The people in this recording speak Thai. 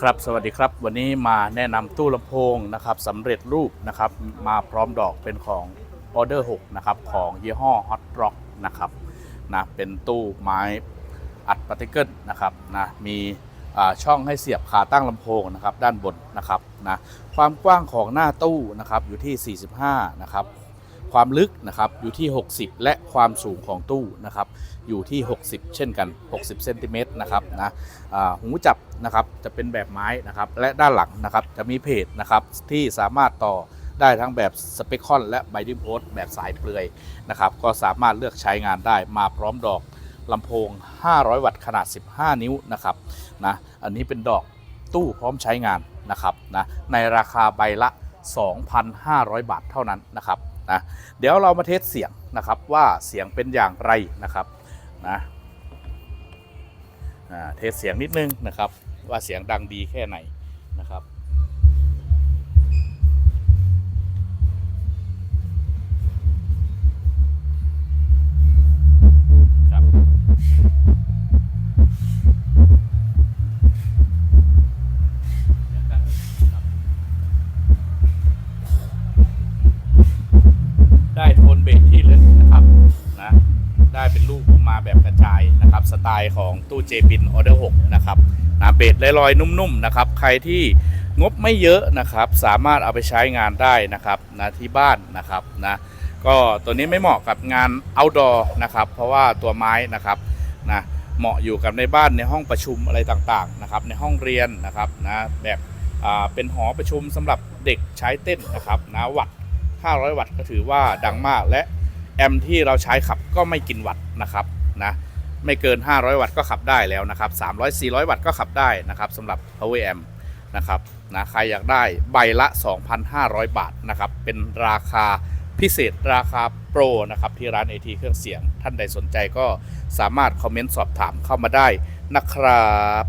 ครับสวัสดีครับ วันนี้มาแนะนำตู้ลำโพงนะครับสำเร็จรูปนะครับ มาพร้อมดอกเป็นของออเดอร์6นะครับของยี่ห้อ Hot Rock นะครับนะเป็นตู้ไม้อัดปาร์ติเกิลนะครับนะมีช่องให้เสียบขาตั้งลำโพงนะครับด้านบนนะครับนะความกว้างของหน้าตู้นะครับอยู่ที่ 45นะครับ ความลึกนะครับอยู่ที่ 60 และความสูงของตู้นะครับอยู่ที่ 60 เช่นกัน 60 เซนติเมตรนะครับนะหูจับนะครับจะเป็นแบบไม้นะครับและด้านหลังนะครับจะมีเพจนะครับที่สามารถต่อได้ทั้งแบบสเปคคอนและไบดิมโอสแบบสายเปลือยนะครับก็สามารถเลือกใช้งานได้มาพร้อมดอกลำโพง 500 วัตต์ขนาด 15 นิ้วนะครับนะอันนี้เป็นดอกตู้พร้อมใช้งานนะครับนะในราคาใบละ 2,500 บาทเท่านั้นนะครับ นะเดี๋ยวเรามาเทสเสียงนะครับว่าเสียงเป็นอย่างไรนะครับนะเทสเสียงนิดนึงนะครับ ว่าเสียงดังดีแค่ไหนนะครับ เบสที่ลึกนะครับนะได้เป็นลูกออกมาแบบกระจายนะครับสไตล์ของตู้เจบินออเดอร์6นะครับนะเบสลอยๆนุ่มๆนะครับใครที่งบไม่เยอะนะครับ สามารถเอาไปใช้งานได้นะครับนะที่บ้านนะครับนะก็ตัวนี้ไม่เหมาะกับงาน outdoor นะครับ เพราะว่าตัวไม้นะครับนะเหมาะอยู่กับในบ้านในห้องประชุมอะไรต่างๆนะครับในห้องเรียนนะครับนะแบบอ่าเป็นหอประชุมสำหรับเด็กใช้เต้นนะครับนะวัตต์ 500 วัตต์ก็ถือว่าดังมากและแอมที่เราใช้ขับก็ไม่กินวัตต์นะครับนะไม่เกิน 500 วัตต์ก็ขับได้แล้วนะครับ300 400 วัตต์ก็ขับได้นะครับสำหรับ power amp นะครับนะใครอยากได้ใบละ 2,500 บาทนะครับเป็นราคาพิเศษราคาโปรนะครับที่ร้าน AT เครื่องเสียง ท่านใดสนใจก็สามารถคอมเมนต์สอบถามเข้ามาได้นะครับ